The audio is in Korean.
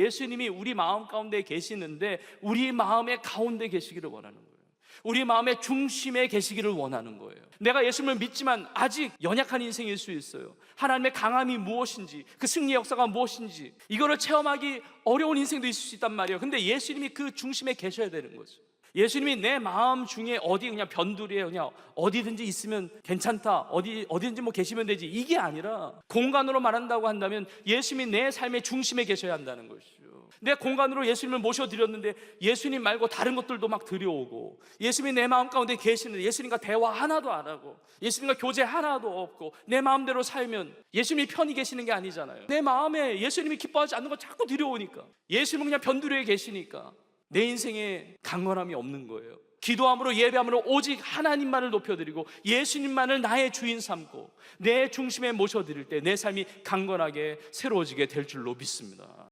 예수님이 우리 마음 가운데 계시는데 우리 마음의 가운데 계시기를 원하는 거예요. 우리 마음의 중심에 계시기를 원하는 거예요. 내가 예수님을 믿지만 아직 연약한 인생일 수 있어요. 하나님의 강함이 무엇인지, 그 승리 역사가 무엇인지, 이거를 체험하기 어려운 인생도 있을 수 있단 말이에요. 근데 예수님이 그 중심에 계셔야 되는 거죠. 예수님이 내 마음 중에 어디 그냥 변두리에 그냥 어디든지 있으면 괜찮다. 어디 어디든지 뭐 계시면 되지. 이게 아니라 공간으로 말한다고 한다면 예수님이 내 삶의 중심에 계셔야 한다는 것이죠. 내 공간으로 예수님을 모셔 드렸는데 예수님 말고 다른 것들도 막 들여오고 예수님이 내 마음 가운데 계시는데 예수님과 대화 하나도 안 하고 예수님과 교제 하나도 없고 내 마음대로 살면 예수님이 편히 계시는 게 아니잖아요. 내 마음에 예수님이 기뻐하지 않는 거 자꾸 들여오니까 예수님은 그냥 변두리에 계시니까 내 인생에 강건함이 없는 거예요. 기도함으로 예배함으로 오직 하나님만을 높여드리고 예수님만을 나의 주인 삼고 내 중심에 모셔드릴 때 내 삶이 강건하게 새로워지게 될 줄로 믿습니다.